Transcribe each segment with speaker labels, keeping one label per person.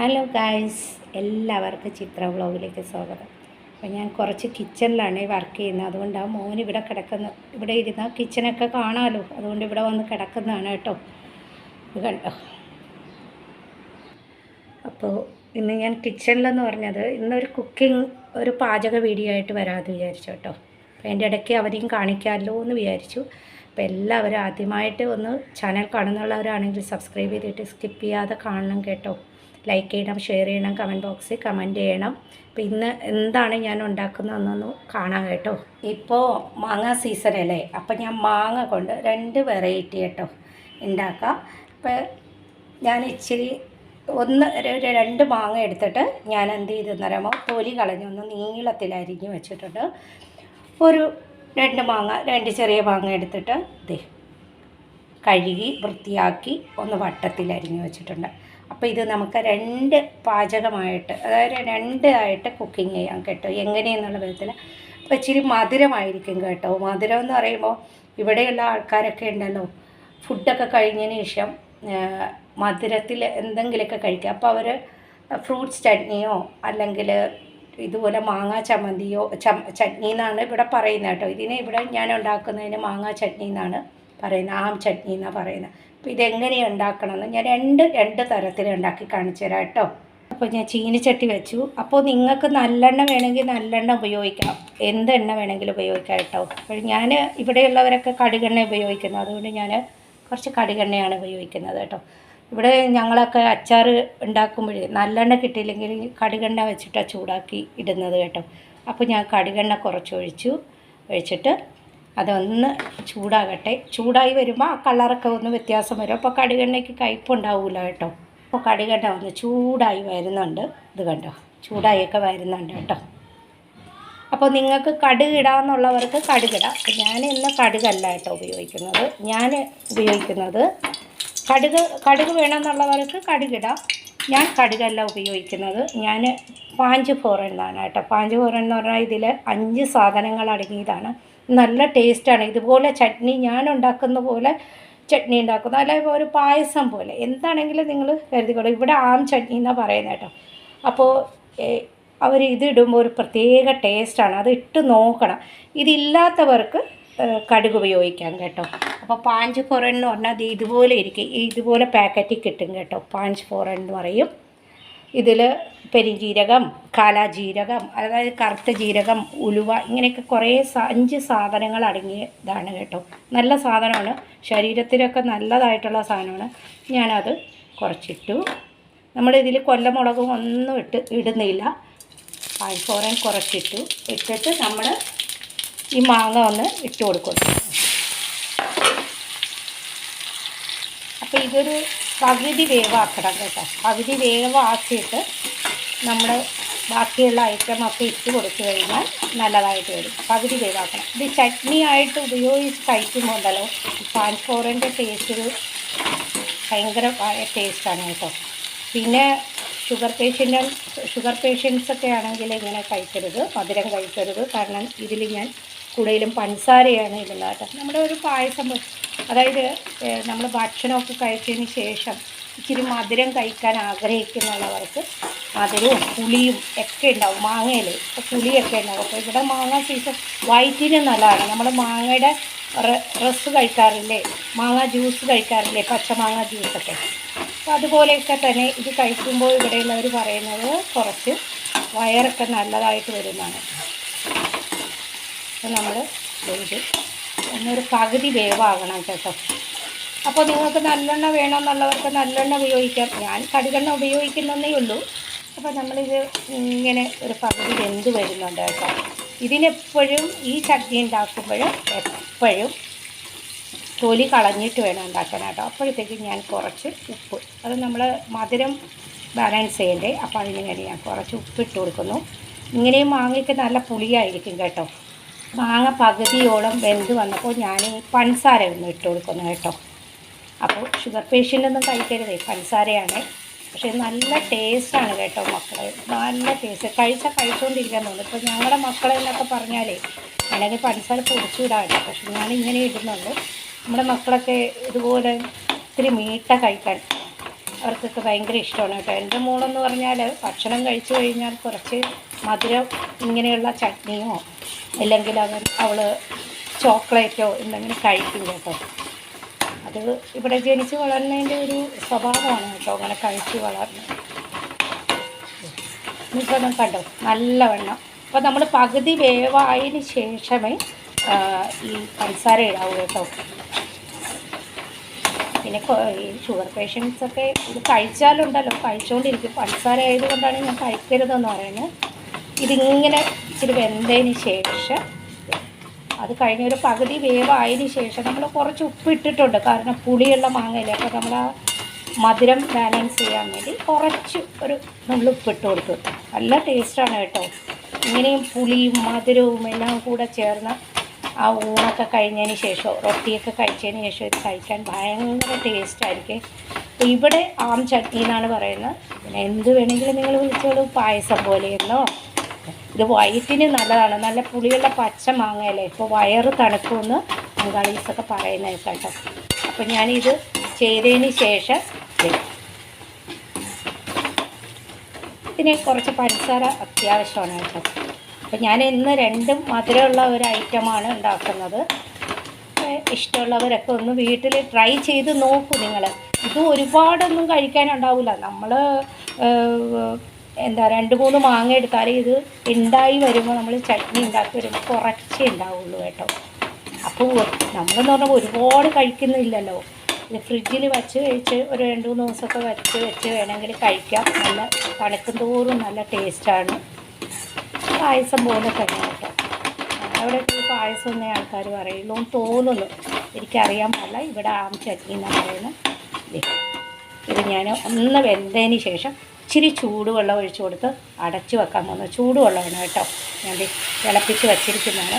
Speaker 1: Hello guys എല്ലാവർക്കും ചിത്ര വ്ളോഗിലേക്ക് സ്വാഗതം. അപ്പോൾ ഞാൻ കുറച്ച് കിച്ചണിലാണ് വർക്ക് ചെയ്യുന്നത്. അതുകൊണ്ടാണ് മോൻ ഇവിടെ കിടക്കുന്ന. ഇവിടെ ഇരുന്ന കിച്ചണൊക്കെ കാണാമല്ലോ അതുകൊണ്ട് ഇവിടെ വന്ന് കിടക്കുന്നതാണ് കേട്ടോ. ഇത് കണ്ടോ? അപ്പോൾ ഇന്ന് ഞാൻ കിച്ചണിലെന്ന് പറഞ്ഞത് ഇന്നൊരു കുക്കിംഗ് ഒരു പാചക വീഡിയോ ആയിട്ട് വരാമെന്ന് വിചാരിച്ചു കേട്ടോ. അപ്പോൾ എന്റെ ഇടയ്ക്ക് അവരെയും കാണിക്കാമല്ലോ എന്ന് വിചാരിച്ചു. അപ്പോൾ എല്ലാവരും ആദ്യമായിട്ട് ഒന്ന് ചാനൽ കാണുന്നുള്ളവരാണെങ്കിൽ സബ്സ്ക്രൈബ് ചെയ്തിട്ട് സ്കിപ്പ് ചെയ്യാതെ കാണണം കേട്ടോ. ലൈക്ക് ചെയ്യണം ഷെയർ ചെയ്യണം കമന്റ് ബോക്സിൽ കമന്റ് ചെയ്യണം. അപ്പോൾ ഇന്ന് എന്താണ് ഞാൻ ഉണ്ടാക്കുന്നതെന്നൊന്ന് കാണാം കേട്ടോ. ഇപ്പോൾ മാങ്ങ സീസൺ അല്ലേ? അപ്പോൾ ഞാൻ മാങ്ങ കൊണ്ട് രണ്ട് വെറൈറ്റി കേട്ടോ ഉണ്ടാക്കാം. അപ്പോൾ ഞാൻ ഇച്ചിരി ഒന്ന് രണ്ട് മാങ്ങ എടുത്തിട്ട് ഞാൻ എന്ത് ചെയ്തെന്ന് പറയുമ്പോൾ തൊലി കളഞ്ഞൊന്ന് നീളത്തിൽ അരിഞ്ഞ് വെച്ചിട്ടുണ്ട്. ഒരു രണ്ട് മാങ്ങ രണ്ട് ചെറിയ മാങ്ങ എടുത്തിട്ട് ദേ കഴുകി വൃത്തിയാക്കി ഒന്ന് വട്ടത്തിൽ അരിഞ്ഞ് വെച്ചിട്ടുണ്ട്. അപ്പോൾ ഇത് നമുക്ക് രണ്ട് പാചകമായിട്ട് അതായത് രണ്ട് ആയിട്ട് കുക്കിംഗ് ചെയ്യാം കേട്ടോ. എങ്ങനെയെന്നുള്ള വിധത്തിൽ അപ്പോൾ ഇച്ചിരി മധുരമായിരിക്കും കേട്ടോ. മധുരം എന്ന് പറയുമ്പോൾ ഇവിടെയുള്ള ആൾക്കാരൊക്കെ ഉണ്ടല്ലോ. ഫുഡൊക്കെ കഴിഞ്ഞതിന് ശേഷം മധുരത്തിൽ എന്തെങ്കിലുമൊക്കെ കഴിക്കുക. അപ്പോൾ അവർ ഫ്രൂട്ട്സ് ചട്നിയോ അല്ലെങ്കിൽ ഇതുപോലെ മാങ്ങ ചമ്മന്തിയോ ചമ ചട്നി എന്നാണ് ഇവിടെ പറയുന്നത് കേട്ടോ. ഇതിനെ ഇവിടെ ഞാൻ ഉണ്ടാക്കുന്നതിന് മാങ്ങ ചട്നി എന്നാണ് പറയുന്നത്. ആം ചട്നി എന്നാണ് പറയുന്നത്. അപ്പോൾ ഇതെങ്ങനെ ഉണ്ടാക്കണമെന്ന് ഞാൻ രണ്ട് രണ്ട് തരത്തിൽ ഉണ്ടാക്കി കാണിച്ചു തരാം കേട്ടോ. അപ്പോൾ ഞാൻ ചീനിച്ചട്ടി വെച്ചു. അപ്പോൾ നിങ്ങൾക്ക് നല്ലെണ്ണ വേണമെങ്കിൽ നല്ലെണ്ണ ഉപയോഗിക്കാം. എന്ത് എണ്ണ വേണമെങ്കിലും ഉപയോഗിക്കാം കേട്ടോ. അപ്പോൾ ഞാൻ ഇവിടെയുള്ളവരൊക്കെ കടുകെണ്ണ ഉപയോഗിക്കുന്നു. അതുകൊണ്ട് ഞാൻ കുറച്ച് കടുകെണ്ണയാണ് ഉപയോഗിക്കുന്നത് കേട്ടോ. ഇവിടെ ഞങ്ങളൊക്കെ അച്ചാർ ഉണ്ടാക്കുമ്പോഴേ നല്ലെണ്ണ കിട്ടിയില്ലെങ്കിൽ കടുകെണ്ണ വെച്ചിട്ടാണ് ചൂടാക്കി ഇടുന്നത് കേട്ടോ. അപ്പോൾ ഞാൻ കടുകെണ്ണ കുറച്ച് ഒഴിച്ചു ഒഴിച്ചിട്ട് അതൊന്ന് ചൂടാകട്ടെ. ചൂടായി വരുമ്പോൾ ആ കളറൊക്കെ ഒന്ന് വ്യത്യാസം വരും. അപ്പോൾ കടുകെണ്ണയ്ക്ക് കയ്പുണ്ടാവില്ല കേട്ടോ. അപ്പോൾ കടുകെണ്ണ ഒന്ന് ചൂടായി വരുന്നുണ്ട്. ഇത് കണ്ടോ? ചൂടായൊക്കെ വരുന്നുണ്ട് കേട്ടോ. അപ്പോൾ നിങ്ങൾക്ക് കടുക് ഇടാമെന്നുള്ളവർക്ക് കടുകിടാം ഞാൻ ഇന്ന് കടുകല്ല കേട്ടോ ഉപയോഗിക്കുന്നത്. ഞാൻ ഉപയോഗിക്കുന്നത് കടുക് കടുക് വേണമെന്നുള്ളവർക്ക് കടുകിടാം ഞാൻ കടുകല്ല ഉപയോഗിക്കുന്നത്. ഞാൻ പാഞ്ച് ഫോറൻ എന്നാണ് കേട്ടോ. പാഞ്ച് ഫോറൻ എന്ന് പറഞ്ഞാൽ ഇതിൽ അഞ്ച് സാധനങ്ങൾ അടങ്ങിയതാണ്. നല്ല ടേസ്റ്റാണ്. ഇതുപോലെ ചട്നി ഞാൻ ഉണ്ടാക്കുന്ന പോലെ ചട്നി ഉണ്ടാക്കുന്നു. അല്ലെങ്കിൽ ഒരു പായസം പോലെ. എന്താണെങ്കിലും നിങ്ങൾ കരുതിക്കോളൂ. ഇവിടെ ആം ചട്നി എന്നാണ് പറയുന്നത് കേട്ടോ. അപ്പോൾ അവർ ഇതിടുമ്പോൾ ഒരു പ്രത്യേക ടേസ്റ്റാണ്. അത് ഇട്ട് നോക്കണം. ഇതില്ലാത്തവർക്ക് കടുക് ഉപയോഗിക്കാം കേട്ടോ. അപ്പോൾ പാഞ്ച് ഫോറൻ എന്ന് പറഞ്ഞാൽ അത് ഇതുപോലെ ഇരിക്കും. ഇതുപോലെ പാക്കറ്റിൽ കിട്ടും കേട്ടോ. പാഞ്ച് ഫോറൻ എന്ന് പറയും. ഇതിൽ പെരിഞ്ജീരകം കാലാജീരകം അതായത് കറുത്ത ജീരകം ഉലുവ ഇങ്ങനെയൊക്കെ കുറേ അഞ്ച് സാധനങ്ങൾ അടങ്ങിയതാണ് കേട്ടോ. നല്ല സാധനമാണ്. ശരീരത്തിനൊക്കെ നല്ലതായിട്ടുള്ള സാധനമാണ്. ഞാനത് കുറച്ചിട്ടു. നമ്മളിതിൽ കൊല്ലമുളകും ഒന്നും ഇട്ട് ഇടുന്നില്ല. പാൽഫോറൻ കുറച്ചിട്ടു. ഇട്ടിട്ട് നമ്മൾ ഈ മാങ്ങ ഒന്ന് ഇട്ട് കൊടുക്കുന്നു അപ്പോൾ ഇതൊരു പകുതി വേവാക്കണം കേട്ടോ. പകുതി വേവാക്കിയിട്ട് നമ്മൾ ബാക്കിയുള്ള ഐറ്റം ഒക്കെ ഇട്ട് കൊടുത്തു കഴിഞ്ഞാൽ നല്ലതായിട്ട് വരും. പകുതി വേവാക്കണം. ഇത് ചട്നി ആയിട്ട് ഉപയോഗിച്ച് കഴിക്കുമ്പോൾ ഉണ്ടല്ലോ പാൻഫോറിന്റെ ടേസ്റ്റ് ഒരു ഭയങ്കരമായ ടേസ്റ്റാണ് കേട്ടോ. പിന്നെ ഷുഗർ പേഷ്യന്റ് ഷുഗർ പേഷ്യൻസ് ഒക്കെ ആണെങ്കിൽ ഇങ്ങനെ കഴിക്കരുത് മധുരം കഴിക്കരുത്. കാരണം ഇതിൽ ഞാൻ കൂടുതലും പഞ്ചസാരയാണ് ഇടുന്നത് കേട്ടോ. നമ്മുടെ ഒരു പായസം അതായത് നമ്മൾ ഭക്ഷണമൊക്കെ കഴിച്ചതിന് ശേഷം ഇച്ചിരി മധുരം കഴിക്കാൻ ആഗ്രഹിക്കുന്നുള്ളവർക്ക് മധുരവും പുളിയും ഒക്കെ ഉണ്ടാവും മാങ്ങയിൽ ഇപ്പോൾ പുളിയൊക്കെ ഉണ്ടാവും. അപ്പോൾ ഇവിടെ മാങ്ങ സീസൺ വയറ്റിന് നല്ലതാണ്. നമ്മൾ മാങ്ങയുടെ റസ് കഴിക്കാറില്ലേ? മാങ്ങ ജ്യൂസ് കഴിക്കാറില്ലേ? പച്ചമാങ്ങ ജ്യൂസൊക്കെ അപ്പോൾ അതുപോലെയൊക്കെ തന്നെ ഇത് കഴിക്കുമ്പോൾ ഇവിടെയുള്ളവർ പറയുന്നത് കുറച്ച് വയറൊക്കെ നല്ലതായിട്ട് വരുന്നതാണ്. അപ്പോൾ നമ്മൾ ഇത് ഒന്നൊരു പകുതി വേവാകണം കേട്ടോ. അപ്പോൾ നിങ്ങൾക്ക് നല്ലെണ്ണ വേണമെന്നുള്ളവർക്ക് നല്ലെണ്ണ ഉപയോഗിക്കാം. ഞാൻ കടുകെണ്ണ ഉപയോഗിക്കുന്നതേ ഉള്ളൂ. അപ്പോൾ നമ്മളിത് ഇങ്ങനെ ഒരു പകുതി വെന്ത് വരുന്നുണ്ട് കേട്ടോ. ഇതിനെപ്പോഴും ഈ ചട്നി ഉണ്ടാക്കുമ്പോൾ എപ്പോഴും തൊലി കളഞ്ഞിട്ട് വേണം ഉണ്ടാക്കാൻ കേട്ടോ. അപ്പോഴത്തേക്കും ഞാൻ കുറച്ച് ഉപ്പ്. അത് നമ്മൾ മധുരം ബാലൻസ് ചെയ്യണ്ടേ? അപ്പോൾ അതിന് വേണ്ടി ഞാൻ കുറച്ച് ഉപ്പിട്ട് കൊടുക്കുന്നു. ഇങ്ങനെയും മാങ്ങയ്ക്ക് നല്ല പുളിയായിരിക്കും കേട്ടോ. മാങ്ങ പകുതിയോളം വെന്ത് വന്നപ്പോൾ ഞാൻ പഞ്ചസാര ഒന്ന് ഇട്ട് കൊടുക്കുന്നു കേട്ടോ. അപ്പോൾ ഷുഗർ പേഷ്യന്റൊന്നും കഴിക്കരുതേ പഞ്ചസാരയാണ്. പക്ഷേ നല്ല ടേസ്റ്റാണ് കേട്ടോ മക്കളെ. നല്ല ടേസ്റ്റ്. കഴിച്ചാൽ കഴിച്ചുകൊണ്ടിരിക്കാൻ തോന്നുന്നു ഇപ്പോൾ ഞങ്ങളുടെ മക്കളെ എന്നൊക്കെ പറഞ്ഞാലേ അല്ലെങ്കിൽ പഞ്ചസാര പൊടിച്ചുവിടാം കേട്ടോ പക്ഷെ ഞാൻ ഇങ്ങനെ ഇടുന്നുള്ളൂ. നമ്മുടെ മക്കളൊക്കെ ഇതുപോലെ ഇത്തിരി മീട്ട കഴിക്കാൻ അവർക്കൊക്കെ ഭയങ്കര ഇഷ്ടമാണ് കേട്ടോ. എന്റെ മോളെന്ന് പറഞ്ഞാൽ ഭക്ഷണം കഴിച്ചു കഴിഞ്ഞാൽ കുറച്ച് മധുരം ഇങ്ങനെയുള്ള ചട്നിയോ അല്ലെങ്കിൽ അവൻ അവൾ ചോക്ലേറ്റോ എന്തെങ്കിലും കഴിക്കും കേട്ടോ. അത് ഇവിടെ ജനിച്ച് വളർന്നതിന്റെ ഒരു സ്വഭാവമാണ് കേട്ടോ അങ്ങനെ കഴിച്ച് വളർന്നു. ഇനിയിപ്പോൾ കണ്ടോ നല്ലവണ്ണം. അപ്പോൾ നമ്മൾ പകുതി വേവായതിന് ശേഷമേ ഈ പഞ്ചസാര ഇടാവൂ കേട്ടോ. പിന്നെ ഈ ഷുഗർ പേഷ്യൻസൊക്കെ ഇത് കഴിച്ചാലുണ്ടല്ലോ കഴിച്ചുകൊണ്ടിരിക്കും പഞ്ചസാര ആയതുകൊണ്ടാണ് ഞാൻ കഴിക്കരുതെന്ന് പറയുന്നത്. ഇതിങ്ങനെ ഇച്ചിരി വെന്തതിന് ശേഷം അത് കഴിഞ്ഞ ഒരു പകുതി വേവായതിന് ശേഷം നമ്മൾ കുറച്ച് ഉപ്പ് ഇട്ടിട്ടുണ്ട് കാരണം പുളിയുള്ള മാങ്ങയില്ലേ അപ്പോൾ നമ്മൾ ആ മധുരം ബാലൻസ് ചെയ്യാൻ വേണ്ടി കുറച്ച് ഒരു നമ്മൾ ഉപ്പിട്ട് കൊടുത്തു. നല്ല ടേസ്റ്റാണ് കേട്ടോ. ഇങ്ങനെയും പുളിയും മധുരവും എല്ലാം കൂടെ ചേർന്ന് ആ ഊണൊക്കെ കഴിഞ്ഞതിന് ശേഷം റൊട്ടിയൊക്കെ കഴിച്ചതിന് ശേഷം ഇത് കഴിക്കാൻ ഭയങ്കര ടേസ്റ്റായിരിക്കും അപ്പോൾ ഇവിടെ ആം ചട്നി എന്നാണ് പറയുന്നത്. പിന്നെ എന്ത് വേണമെങ്കിലും നിങ്ങൾ വിളിച്ചോളൂ പായസം പോലെയെന്നോ ഇത് വയറ്റിന് നല്ലതാണ്. നല്ല പുളിയുള്ള പച്ച മാങ്ങയല്ലേ? ഇപ്പോൾ വയറ് തണുക്കുമെന്ന് ബംഗാളീസൊക്കെ പറയുന്നത് കേട്ടോ. അപ്പോൾ ഞാനിത് ചെയ്തതിന് ശേഷം ഇതിന് കുറച്ച് പഞ്ചസാര അത്യാവശ്യമാണ് കേട്ടോ. അപ്പോൾ ഞാൻ ഇന്ന് രണ്ടും മധുരമുള്ള ഒരു ഐറ്റമാണ് ഉണ്ടാക്കുന്നത്. ഇഷ്ടമുള്ളവരൊക്കെ ഒന്ന് വീട്ടിൽ ട്രൈ ചെയ്ത് നോക്കൂ നിങ്ങൾ ഇത് ഒരുപാടൊന്നും കഴിക്കാനുണ്ടാവില്ല നമ്മൾ എന്താ രണ്ട് മൂന്ന് മാങ്ങ എടുത്താൽ ഇത് ഉണ്ടായി വരുമ്പോൾ നമ്മൾ ചട്നി ഉണ്ടാക്കി വരുമ്പോൾ കുറച്ചേ ഉണ്ടാവുള്ളൂ കേട്ടോ. അപ്പോൾ നമ്മളെന്ന് പറഞ്ഞാൽ ഒരുപാട് കഴിക്കുന്നില്ലല്ലോ. ഇത് ഫ്രിഡ്ജിൽ വച്ച് കഴിച്ച് ഒരു രണ്ട് മൂന്ന് ദിവസമൊക്കെ വച്ച് വെച്ച് വേണമെങ്കിൽ കഴിക്കാം. നല്ല തണുക്കും തോറും നല്ല ടേസ്റ്റാണ്. പായസം പോലെ തന്നെ കേട്ടോ. അവിടെ പായസം എന്നേ ആൾക്കാർ പറയുള്ളൂ തോന്നുന്നു. എനിക്കറിയാൻ പാടില്ല. ഇവിടെ ആം ചട്നി എന്ന് പറയുന്നത്. ഇത് ഞാൻ ഒന്ന് വെന്തതിന് ശേഷം ഇച്ചിരി ചൂടുവെള്ളം ഒഴിച്ച് കൊടുത്ത് അടച്ചു വെക്കാൻ പോകുന്നത് ചൂടുവെള്ളമാണ് കേട്ടോ. ഞാൻ തിളപ്പിച്ച് വച്ചിരിക്കുന്നതാണ്.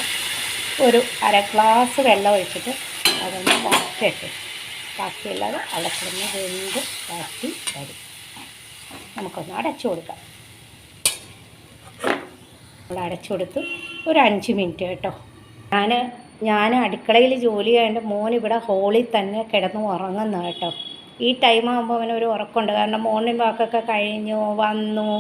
Speaker 1: ഒരു അര ഗ്ലാസ് വെള്ളം ഒഴിച്ചിട്ട് അതൊന്ന് വരട്ടെ ബാക്കിയുള്ളത് അവിടെ കിടന്ന് വെന്ത് വാക്കി വരും. നമുക്കൊന്ന് അടച്ചു കൊടുക്കാം. നമ്മൾ അടച്ചു കൊടുത്ത് ഒരു അഞ്ച് മിനിറ്റ് കേട്ടോ. ഞാൻ ഞാൻ അടുക്കളയിൽ ജോലി ചെയ്യേണ്ട മോൻ ഇവിടെ ഹോളിൽ തന്നെ കിടന്ന് ഉറങ്ങുന്ന കേട്ടോ. ഈ ടൈം ആകുമ്പോൾ അവന് ഒരു ഉറക്കമുണ്ട്. കാരണം മോർണിംഗ് വാക്കൊക്കെ കഴിഞ്ഞു വന്നു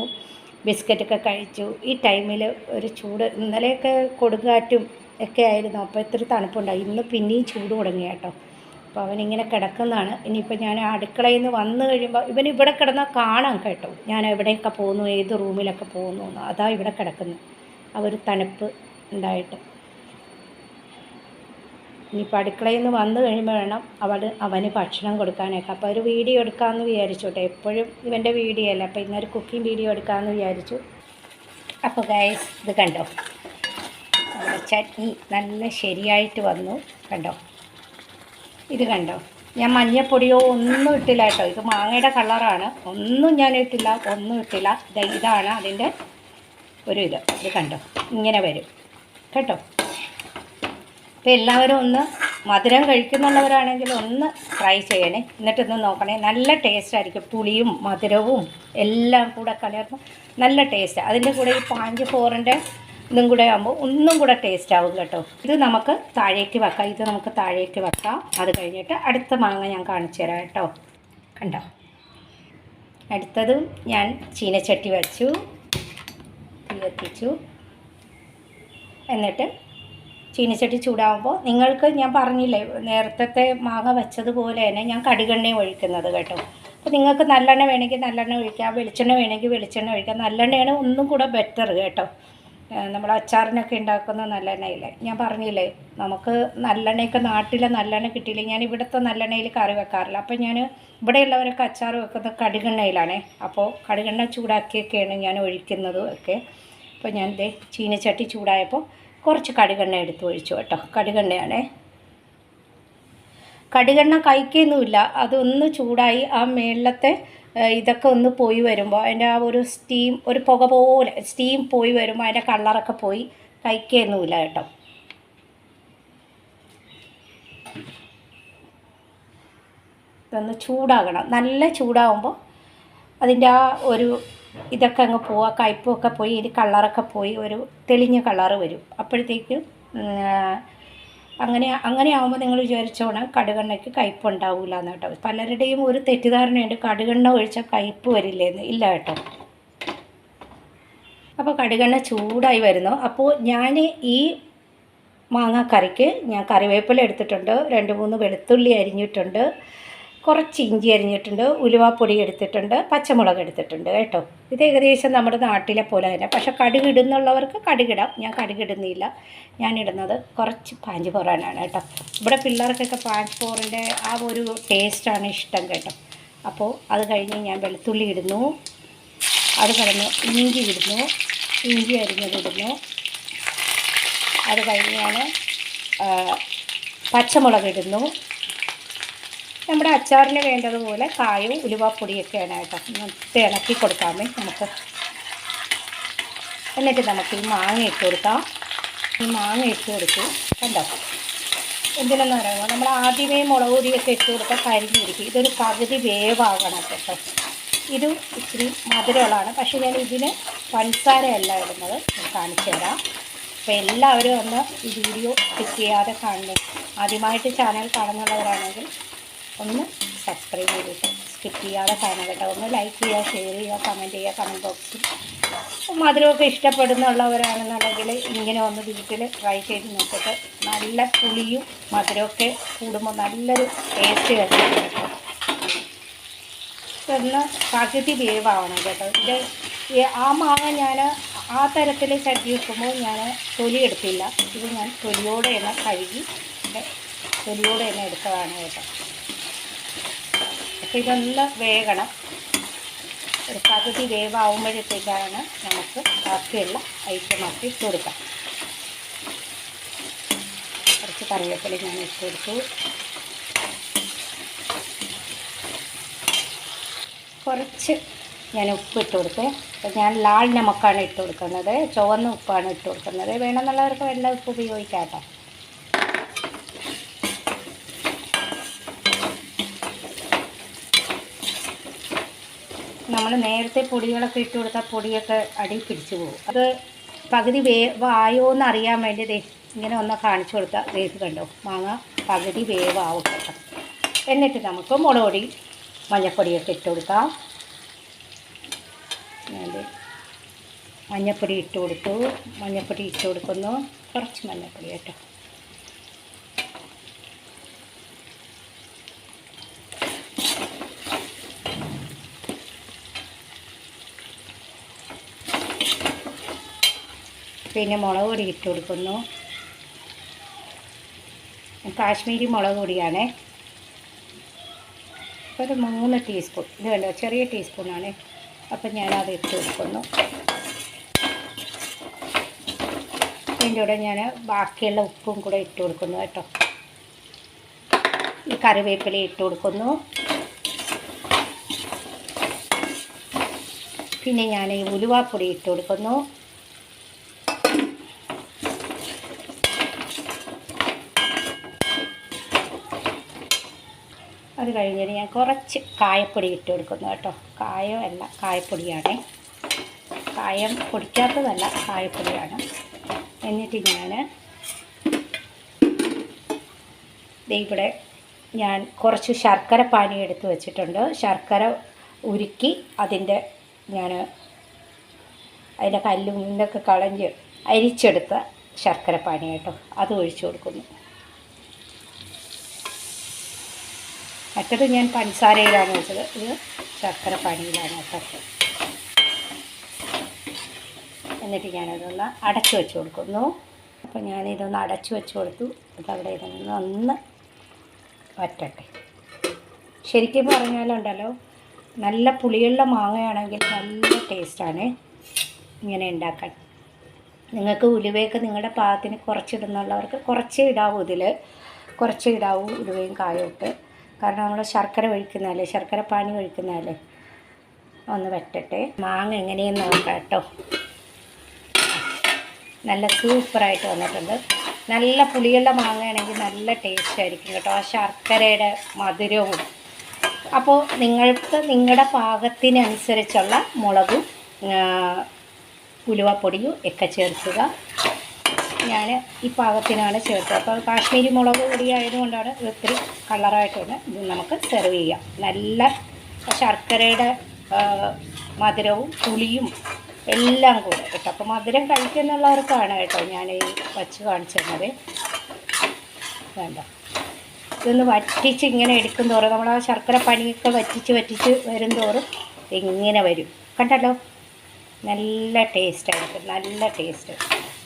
Speaker 1: ബിസ്ക്കറ്റൊക്കെ കഴിച്ചു. ഈ ടൈമിൽ ഒരു ചൂട് ഇന്നലെയൊക്കെ കൊടുങ്കാറ്റും ഒക്കെ ആയിരുന്നു. അപ്പോൾ ഇത്തിരി തണുപ്പുണ്ടായി. ഇന്ന് പിന്നെയും ചൂട് തുടങ്ങി കേട്ടോ. അപ്പോൾ അവനിങ്ങനെ കിടക്കുന്നതാണ്. ഇനിയിപ്പോൾ ഞാൻ അടുക്കളയിൽ നിന്ന് വന്നു കഴിയുമ്പോൾ ഇവൻ ഇവിടെ കിടന്നാൽ കാണാം കേട്ടോ. ഞാൻ എവിടെയൊക്കെ പോകുന്നു ഏത് റൂമിലൊക്കെ പോകുന്നു അതാ ഇവിടെ കിടക്കുന്നത് ആ ഒരു തണുപ്പ് ഉണ്ടായിട്ട്. ഇനിയിപ്പോൾ അടുക്കളയിൽ നിന്ന് വന്നു കഴിയുമ്പോൾ വേണം അവൾ അവന് ഭക്ഷണം കൊടുക്കാനൊക്കെ. അപ്പോൾ ഒരു വീഡിയോ എടുക്കാമെന്ന് വിചാരിച്ചോട്ടെ എപ്പോഴും ഇവന്റെ വീഡിയോ അല്ല? അപ്പോൾ ഇന്നൊരു കുക്കിംഗ് വീഡിയോ എടുക്കാമെന്ന് വിചാരിച്ചു. അപ്പോൾ ഗൈസ് ഇത് കണ്ടോ? ചട്നി നല്ല ശരിയായിട്ട് വന്നു. കണ്ടോ? ഇത് കണ്ടോ? ഞാൻ മഞ്ഞപ്പൊടിയോ ഒന്നും ഇട്ടില്ല കേട്ടോ. ഇത് മാങ്ങയുടെ കളറാണ്. ഒന്നും ഞാൻ ഇട്ടില്ല ഒന്നും ഇട്ടില്ല. ഇത് ഇതാണ് അതിന്റെ ഒരു ഇത്. ഇത് കണ്ടോ? ഇങ്ങനെ വരും. കേട്ടോ? അപ്പോൾ എല്ലാവരും ഒന്ന് മധുരം കഴിക്കുന്നുള്ളവരാണെങ്കിൽ ഒന്ന് ട്രൈ ചെയ്യണേ. എന്നിട്ടൊന്ന് നോക്കണേ. നല്ല ടേസ്റ്റ് ആയിരിക്കും. പുളിയും മധുരവും എല്ലാം കൂടെ കലർന്ന് നല്ല ടേസ്റ്റ് അതിന്റെ കൂടെ ഈ പാഞ്ച് ഫോറിന്റെ ഇതും കൂടെ ആകുമ്പോൾ ഒന്നും കൂടെ ടേസ്റ്റ് ആവും കേട്ടോ. ഇത് നമുക്ക് താഴേക്ക് വെക്കാം. ഇത് നമുക്ക് താഴേക്ക് വെക്കാം. അത് കഴിഞ്ഞിട്ട് അടുത്ത മാങ്ങ ഞാൻ കാണിച്ചു തരാം കേട്ടോ. കണ്ടോ? അടുത്തതും ഞാൻ ചീനച്ചട്ടി വെച്ചു. തീ കത്തിച്ചു. എന്നിട്ട് ചീനച്ചട്ടി ചൂടാകുമ്പോൾ നിങ്ങൾക്ക് ഞാൻ പറഞ്ഞില്ലേ നേരത്തെ മാങ്ങ വെച്ചതുപോലെ തന്നെ ഞാൻ കടികെണ്ണയും ഒഴിക്കുന്നത് കേട്ടോ. അപ്പോൾ നിങ്ങൾക്ക് നല്ലെണ്ണ വേണമെങ്കിൽ നല്ലെണ്ണ ഒഴിക്കാം വെളിച്ചെണ്ണ വേണമെങ്കിൽ വെളിച്ചെണ്ണ ഒഴിക്കാം. നല്ലെണ്ണയാണ് ഒന്നും കൂടെ ബെറ്റർ കേട്ടോ. നമ്മൾ അച്ചാറിനൊക്കെ ഉണ്ടാക്കുന്ന നല്ലെണ്ണയില്ലേ? ഞാൻ പറഞ്ഞില്ലേ നമുക്ക് നല്ലെണ്ണയൊക്കെ നാട്ടിലെ നല്ലെണ്ണ കിട്ടിയില്ല? ഞാൻ ഇവിടുത്തെ നല്ലെണ്ണയിൽ കറി വെക്കാറില്ല. അപ്പോൾ ഞാൻ ഇവിടെയുള്ളവരൊക്കെ അച്ചാർ വെക്കുന്നത് കടുകെണ്ണയിലാണേ. അപ്പോൾ കടുകെണ്ണ ചൂടാക്കിയൊക്കെയാണ് ഞാൻ ഒഴിക്കുന്നതും ഒക്കെ. അപ്പോൾ ഞാൻ ദേ ചീനച്ചട്ടി ചൂടായപ്പോൾ കുറച്ച് കടുകെണ്ണ എടുത്ത് ഒഴിച്ചു കേട്ടോ. കടുകെണ്ണയാണേ. കടുകെണ്ണ കഴിക്കൊന്നുമില്ല അതൊന്ന് ചൂടായി ആ മേളിലത്തെ ഇതൊക്കെ ഒന്ന് പോയി വരുമ്പോൾ അതിന്റെ ആ ഒരു സ്റ്റീം ഒരു പുക പോലെ സ്റ്റീം പോയി വരുമ്പോൾ അതിന്റെ കളറൊക്കെ പോയി കഴിക്കൊന്നുമില്ല കേട്ടോ. ഇതൊന്ന് ചൂടാകണം. നല്ല ചൂടാകുമ്പോൾ അതിന്റെ ആ ഒരു ഇതൊക്കെ അങ്ങ് പോവുക കയ്പൊക്കെ പോയി ഇതിൽ കളറൊക്കെ പോയി ഒരു തെളിഞ്ഞ കളറ് വരും. അപ്പോഴത്തേക്ക് അങ്ങനെ അങ്ങനെ ആകുമ്പോൾ നിങ്ങൾ വിചാരിച്ചോണം കടുകെണ്ണയ്ക്ക് കയ്പ്പ് ഉണ്ടാവില്ല എന്ന് കേട്ടോ. പലരുടെയും ഒരു തെറ്റിദ്ധാരണയുണ്ട് കടുകെണ്ണ ഒഴിച്ചാൽ കയ്പ്പ് വരില്ലേന്ന്. ഇല്ല കേട്ടോ. അപ്പോൾ കടുകെണ്ണ ചൂടായി വരുന്നു. അപ്പോൾ ഞാൻ ഈ മാങ്ങാക്കറിക്ക് ഞാൻ കറിവേപ്പില എടുത്തിട്ടുണ്ട്. രണ്ട് മൂന്ന് വെളുത്തുള്ളി അരിഞ്ഞിട്ടുണ്ട്. കുറച്ച് ഇഞ്ചി അരിഞ്ഞിട്ടുണ്ട് ഉലുവാപ്പൊടി എടുത്തിട്ടുണ്ട് പച്ചമുളക് എടുത്തിട്ടുണ്ട് കേട്ടോ. ഇത് ഏകദേശം നമ്മുടെ നാട്ടിലെ പോലെ തന്നെ. പക്ഷേ കടുക് ഇടുന്നുള്ളവർക്ക് കടുകിടാം. ഞാൻ കടുകിടുന്നില്ല. ഞാൻ ഇടുന്നത് കുറച്ച് പാഞ്ച് പോറാനാണ് കേട്ടോ. ഇവിടെ പിള്ളേർക്കൊക്കെ പാഞ്ച് പോറിന്റെ ആ ഒരു ടേസ്റ്റാണ് ഇഷ്ടം കേട്ടോ. അപ്പോൾ അത് കഴിഞ്ഞ് ഞാൻ വെളുത്തുള്ളി ഇടുന്നു. അത് കഴിഞ്ഞ് ഇഞ്ചി ഇടുന്നു. ഇഞ്ചി അരിഞ്ഞതിടുന്നു അത് കഴിഞ്ഞ് ഞാൻ പച്ചമുളക് ഇടുന്നു. നമ്മുടെ അച്ചാറിന് വേണ്ടതുപോലെ കായവും ഉലുവാപ്പൊടിയൊക്കെയാണ് കേട്ടോ. തിളക്കി കൊടുക്കാമേ നമുക്ക് എന്നിട്ട് നമുക്ക് ഈ മാങ്ങ ഇട്ട് കൊടുക്കാം. ഈ മാങ്ങ ഇട്ട് കൊടുത്ത് കണ്ടോ? എന്തിനെന്ന് പറയുമ്പോൾ നമ്മൾ ആദ്യമേ മുളക് പൊടിയൊക്കെ ഇട്ട് കൊടുത്താൽ കരിഞ്ഞിരിക്കും. ഇതൊരു പകുതി വേവാകണം കേട്ടോ. ഇത് ഇച്ചിരി മധുരമുള്ളതാണ്. പക്ഷേ ഞാൻ ഇതിന് പഞ്ചസാരയല്ല ഇടുന്നത്. കാണിച്ചു തരാം. അപ്പോൾ എല്ലാവരും ഒന്ന് ഈ വീഡിയോ ക്ലിക്ക് ചെയ്യാതെ കാണുന്നു ആദ്യമായിട്ട് ചാനൽ കാണുന്നവരാണെങ്കിൽ ഒന്ന് സബ്സ്ക്രൈബ് ചെയ്തിട്ട് സ്കിപ്പ് ചെയ്യാതെ കാണാൻ കേട്ടോ ഒന്ന് ലൈക്ക് ചെയ്യുക ഷെയർ ചെയ്യുക കമന്റ് ചെയ്യുക കമന്റ് ബോക്സിൽ മധുരമൊക്കെ ഇഷ്ടപ്പെടുന്നുള്ളവരാണെന്നുണ്ടെങ്കിൽ ഇങ്ങനെ ഒന്ന് വീട്ടിൽ ട്രൈ ചെയ്ത് നോക്കിയിട്ട് നല്ല പുളിയും മധുരമൊക്കെ കൂടുമ്പോൾ നല്ലൊരു ടേസ്റ്റ് വരുന്നുണ്ട് കേട്ടോ ഒന്ന് പകുതി വേവാവണം കേട്ടോ. ഇത് ആ മാങ്ങ ഞാൻ ആ തരത്തിൽ ചട്ടി വെക്കുമ്പോൾ ഞാൻ തൊലി എടുത്തില്ല. ഇത് ഞാൻ തൊലിയോടെ തന്നെ കഴുകി തൊലിയോടെ തന്നെ എടുത്തതാണ് കേട്ടോ. അപ്പോൾ ഇതൊന്ന് വേകണം. ഒരു പകുതി വേവാകുമ്പോഴത്തേക്കാണ് നമുക്ക് ബാക്കിയുള്ള ഐറ്റമാക്കി ഇട്ട് കൊടുക്കാം. കുറച്ച് കറിവേപ്പില ഞാൻ ഇട്ട് കൊടുത്തു. കുറച്ച് ഞാൻ ഉപ്പ് ഇട്ട് കൊടുത്തേ. അപ്പോൾ ഞാൻ ലാൽ നമക്കാണ് ഇട്ട് കൊടുക്കുന്നത്. ചുവന്ന ഉപ്പാണ് ഇട്ട് കൊടുക്കുന്നത്. വേണമെന്നുള്ളവർക്ക് വെള്ള ഉപ്പ് ഉപയോഗിക്കാം കേട്ടോ നേരത്തെ പൊടികളൊക്കെ ഇട്ട് കൊടുത്താൽ പൊടിയൊക്കെ അടി പിടിച്ചു പോകും. അത് പകുതി വേവായോ എന്ന് അറിയാൻ വേണ്ടി ദേ ഇങ്ങനെ ഒന്ന് കാണിച്ചു കൊടുത്താൽ വേവ് കണ്ടോ? മാങ്ങ പകുതി വേവാവും എന്നിട്ട് നമുക്ക് മുളക് പൊടി മഞ്ഞൾപ്പൊടിയൊക്കെ ഇട്ട് കൊടുക്കാം. മഞ്ഞപ്പൊടി ഇട്ട് കൊടുത്തു. മഞ്ഞപ്പൊടി ഇട്ട് കൊടുക്കുന്നു. കുറച്ച് മഞ്ഞൾപ്പൊടി കേട്ടോ. പിന്നെ മുളക് പൊടി ഇട്ട് കൊടുക്കുന്നു. കാശ്മീരി മുളക് പൊടിയാണേ. ഒരു മൂന്ന് ടീസ്പൂൺ ഇത് വേണ്ട ചെറിയ ടീസ്പൂണാണ് അപ്പം ഞാനത് ഇട്ട് കൊടുക്കുന്നു. അതിന്റെ കൂടെ ഞാൻ ബാക്കിയുള്ള ഉപ്പും കൂടെ ഇട്ട് കൊടുക്കുന്നു കേട്ടോ. ഈ കറിവേപ്പില ഇട്ട് കൊടുക്കുന്നു. പിന്നെ ഞാൻ ഈ ഉലുവാപ്പൊടി ഇട്ട് കൊടുക്കുന്നു. അത് കഴിഞ്ഞിട്ട് ഞാൻ കുറച്ച് കായപ്പൊടി ഇട്ട് കൊടുക്കുന്നു കേട്ടോ. കായമല്ല കായപ്പൊടിയാണ്. കായം പൊടിക്കാത്തതല്ല കായപ്പൊടിയാണ്. എന്നിട്ട് ഞാൻ ഇവിടെ ഞാൻ കുറച്ച് ശർക്കര പാനി എടുത്ത് വെച്ചിട്ടുണ്ട്. ശർക്കര ഉരുക്കി അതിന്റെ ഞാൻ അതിന്റെ കല്ലും ഇതൊക്കെ കളഞ്ഞ് അരിച്ചെടുത്ത ശർക്കര പാനി കേട്ടോ. അത് ഒഴിച്ചു കൊടുക്കുന്നു. മറ്റത് ഞാൻ പഞ്ചസാരയിലാണ് വെച്ചത്. ഇത് ശർക്കര പാനിയിലാണ് കേട്ടോ. എന്നിട്ട് ഞാനതൊന്ന് അടച്ചു വെച്ച് കൊടുക്കുന്നു. അപ്പോൾ ഞാനിതൊന്ന് അടച്ചു വെച്ച് കൊടുത്തു. അതവിടെ ഇതൊന്ന് ഒന്ന് വറ്റട്ടെ. ശരിക്കും പറഞ്ഞാലുണ്ടല്ലോ നല്ല പുളിയുള്ള മാങ്ങയാണെങ്കിൽ നല്ല ടേസ്റ്റാണ് ഇങ്ങനെ ഉണ്ടാക്കാൻ. നിങ്ങൾക്ക് ഉലുവയൊക്കെ നിങ്ങളുടെ പാകത്തിന് കുറച്ചിടുന്നുള്ളവർക്ക് കുറച്ചേ ഇടാവൂ ഇതിൽ കുറച്ചേ ഇടാവൂ ഉലുവയും കായും ഇട്ട് കാരണം നമ്മൾ ശർക്കര ഒഴിക്കുന്നതല്ലേ? ശർക്കര പാനി ഒഴിക്കുന്നതല്ലേ? ഒന്ന് വെട്ടട്ടെ. മാങ്ങ എങ്ങനെയെന്ന് നോക്കാം കേട്ടോ. നല്ല സൂപ്പറായിട്ട് വന്നിട്ടുണ്ട്. നല്ല പുളിയുള്ള മാങ്ങയാണെങ്കിൽ നല്ല ടേസ്റ്റ് ആയിരിക്കും കേട്ടോ. ആ ശർക്കരയുടെ മധുരവും. അപ്പോൾ നിങ്ങൾക്ക് നിങ്ങളുടെ പാകത്തിനനുസരിച്ചുള്ള മുളകും ഉലുവപ്പൊടിയും ഒക്കെ ചേർക്കുക. ഞാൻ ഈ പാകത്തിനാണ് ചേർത്തത്. അപ്പോൾ കാശ്മീരി മുളക് പൊടി ആയതുകൊണ്ടാണ് ഒത്തിരി ഇത്തിരി കളറായിട്ട് ഇത് നമുക്ക് സെർവ് ചെയ്യാം. നല്ല ശർക്കരയുടെ മധുരവും പുളിയും എല്ലാം കൂടെ കേട്ടോ. അപ്പോൾ മധുരം കഴിക്കുന്നുള്ളവർക്കാണ് കേട്ടോ ഞാൻ ഈ വച്ച് കാണിച്ചു തന്നത്. വേണ്ട. ഇതൊന്ന് വറ്റിച്ച് ഇങ്ങനെ എടുക്കും തോറും നമ്മൾ ആ ശർക്കര പനിയൊക്കെ വറ്റിച്ച് വറ്റിച്ച് വരും തോറും ഇങ്ങനെ വരും. കണ്ടല്ലോ? നല്ല ടേസ്റ്റ് ആയിരിക്കും നല്ല ടേസ്റ്റ്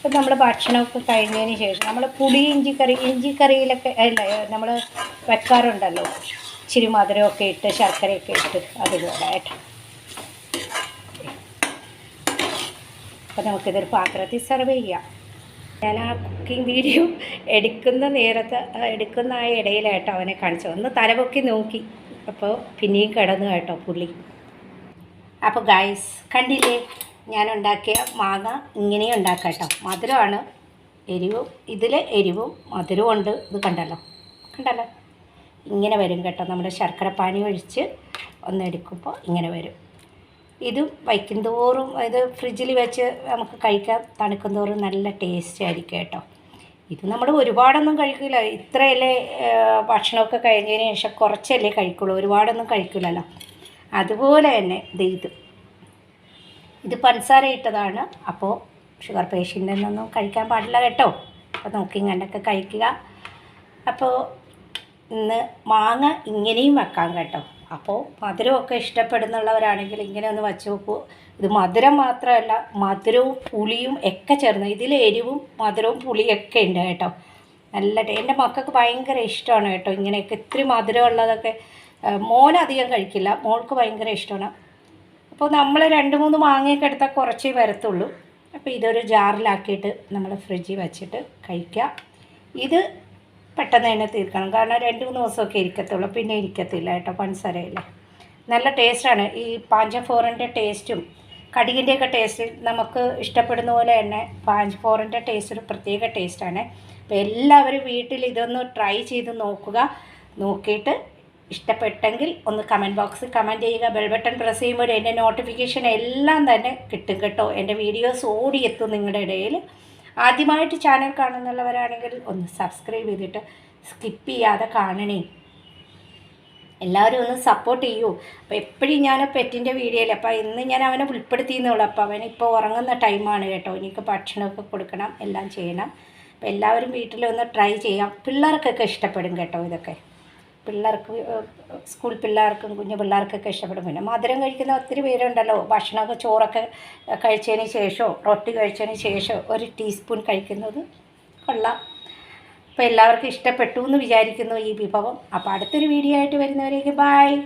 Speaker 1: ഇപ്പം നമ്മൾ ഭക്ഷണമൊക്കെ കഴിഞ്ഞതിന് ശേഷം നമ്മൾ പുളി ഇഞ്ചി കറി ഇഞ്ചി കറിയിലൊക്കെ അല്ല നമ്മൾ വെക്കാറുണ്ടല്ലോ. ഇച്ചിരി മധുരമൊക്കെ ഇട്ട് ശർക്കരയൊക്കെ ഇട്ട് അതുപോലെ കേട്ടോ. അപ്പോൾ നമുക്കിതൊരു പാത്രത്തിൽ സെർവ് ചെയ്യാം. ഞാൻ ആ കുക്കിംഗ് വീഡിയോ എടുക്കുന്ന നേരത്ത് എടുക്കുന്ന ആ ഇടയിലായിട്ടോ അവനെ കാണിച്ചു ഒന്ന് തലപൊക്കി നോക്കി. അപ്പോൾ പിന്നെയും കിടന്നു കേട്ടോ പുള്ളി അപ്പോൾ ഗായ്സ് കണ്ടില്ലേ? ഞാൻ ഉണ്ടാക്കിയ മാങ്ങ ഇങ്ങനെ ഉണ്ടാക്കാം കേട്ടോ. മധുരമാണ്. എരിവും ഇതിൽ എരിവും മധുരവും ഉണ്ട്. ഇത് കണ്ടല്ലോ? കണ്ടല്ലോ? ഇങ്ങനെ വരും കേട്ടോ. നമ്മുടെ ശർക്കര പാനി ഒഴിച്ച് ഒന്ന് എടുക്കുമ്പോൾ ഇങ്ങനെ വരും. ഇതും വയ്ക്കും തോറും ഇത് ഫ്രിഡ്ജിൽ വെച്ച് നമുക്ക് കഴിക്കാൻ തണുക്കും തോറും നല്ല ടേസ്റ്റ് ആയിരിക്കും കേട്ടോ. ഇത് നമ്മൾ ഒരുപാടൊന്നും കഴിക്കില്ല ഇത്രയല്ലേ ഭക്ഷണമൊക്കെ കഴിഞ്ഞതിന് ശേഷം കുറച്ചല്ലേ കഴിക്കുള്ളൂ. ഒരുപാടൊന്നും കഴിക്കില്ലല്ലോ അതുപോലെ തന്നെ ഇത്. ഇത് പഞ്ചസാര ഇട്ടതാണ്. അപ്പോൾ ഷുഗർ പേഷ്യന്റിനൊന്നും കഴിക്കാൻ പാടില്ല കേട്ടോ. അപ്പോൾ നോക്കി കണ്ടൊക്കെ കഴിക്കുക. അപ്പോൾ ഇന്ന് മാങ്ങ ഇങ്ങനെയും വെക്കാം കേട്ടോ. അപ്പോൾ മധുരമൊക്കെ ഇഷ്ടപ്പെടുന്നുള്ളവരാണെങ്കിൽ ഇങ്ങനെ ഒന്ന് വച്ച് നോക്കൂ. ഇത് മധുരം മാത്രമല്ല മധുരവും പുളിയും ഒക്കെ ചേർന്ന് ഇതിൽ എരിവും മധുരവും പുളിയൊക്കെ ഉണ്ട് കേട്ടോ. നല്ല എന്റെ മക്കൾക്ക് ഭയങ്കര ഇഷ്ടമാണ് കേട്ടോ ഇങ്ങനെയൊക്കെ. ഇത്തിരി മധുരമുള്ളതൊക്കെ മോനധികം കഴിക്കില്ല. മോൾക്ക് ഭയങ്കര ഇഷ്ടമാണ്. അപ്പോൾ നമ്മൾ രണ്ട് മൂന്ന് മാങ്ങയൊക്കെ എടുത്താൽ കുറച്ചേ വരത്തുള്ളൂ. അപ്പോൾ ഇതൊരു ജാറിലാക്കിയിട്ട് നമ്മൾ ഫ്രിഡ്ജിൽ വെച്ചിട്ട് കഴിക്കുക ഇത് പെട്ടെന്ന് തന്നെ തീർക്കണം. കാരണം രണ്ട് മൂന്ന് ദിവസമൊക്കെ ഇരിക്കത്തുള്ളൂ. പിന്നെ ഇരിക്കത്തില്ല കേട്ടോ പഞ്ചസാരയില്ല. നല്ല ടേസ്റ്റാണ്. ഈ പാഞ്ചഫോറിന്റെ ടേസ്റ്റും കടികിന്റെയൊക്കെ ടേസ്റ്റ് നമുക്ക് ഇഷ്ടപ്പെടുന്ന പോലെ തന്നെ പാഞ്ചഫോറിന്റെ ടേസ്റ്റ് ഒരു പ്രത്യേക ടേസ്റ്റാണ്. അപ്പോൾ എല്ലാവരും വീട്ടിൽ ഇതൊന്ന് ട്രൈ ചെയ്ത് നോക്കുക. നോക്കിയിട്ട് ഇഷ്ടപ്പെട്ടെങ്കിൽ ഒന്ന് കമന്റ് ബോക്സിൽ കമന്റ് ചെയ്യുക. ബെൽ ബട്ടൺ പ്രസ് ചെയ്യുമ്പോൾ എന്റെ നോട്ടിഫിക്കേഷൻ എല്ലാം തന്നെ കിട്ടും കേട്ടോ. എന്റെ വീഡിയോസ് ഓടിയെത്തും നിങ്ങളുടെ ഇടയിൽ. ആദ്യമായിട്ട് ചാനൽ കാണുന്നുള്ളവരാണെങ്കിൽ ഒന്ന് സബ്സ്ക്രൈബ് ചെയ്തിട്ട് സ്കിപ്പ് ചെയ്യാതെ കാണണേ. എല്ലാവരും ഒന്ന് സപ്പോർട്ട് ചെയ്യൂ. അപ്പോൾ എപ്പോഴും ഞാൻ പെറ്റിന്റെ വീഡിയോയിൽ അപ്പോൾ ഇന്ന് ഞാൻ അവനെ ഉൾപ്പെടുത്തിയെന്നുള്ളൂ അപ്പോൾ അവൻ ഇപ്പോൾ ഉറങ്ങുന്ന ടൈമാണ് കേട്ടോ. എനിക്ക് ഭക്ഷണമൊക്കെ കൊടുക്കണം എല്ലാം ചെയ്യണം. അപ്പോൾ എല്ലാവരും വീട്ടിലൊന്ന് ട്രൈ ചെയ്യാം. പിള്ളേർക്കൊക്കെ ഇഷ്ടപ്പെടും കേട്ടോ ഇതൊക്കെ. പിള്ളേർക്ക് സ്കൂൾ പിള്ളേർക്കും കുഞ്ഞു പിള്ളേർക്കൊക്കെ ഇഷ്ടപ്പെടും. പിന്നെ മധുരം കഴിക്കുന്ന ഒത്തിരി പേരുണ്ടല്ലോ. ഭക്ഷണമൊക്കെ ചോറൊക്കെ കഴിച്ചതിന് ശേഷമോ റൊട്ടി കഴിച്ചതിന് ശേഷമോ ഒരു ടീസ്പൂൺ കഴിക്കുന്നത് കൊള്ളാം. അപ്പോൾ എല്ലാവർക്കും ഇഷ്ടപ്പെട്ടു എന്ന് വിചാരിക്കുന്നു ഈ വിഭവം. അപ്പോൾ അടുത്തൊരു വീഡിയോ ആയിട്ട് വരുന്നവരേക്ക് ബായ്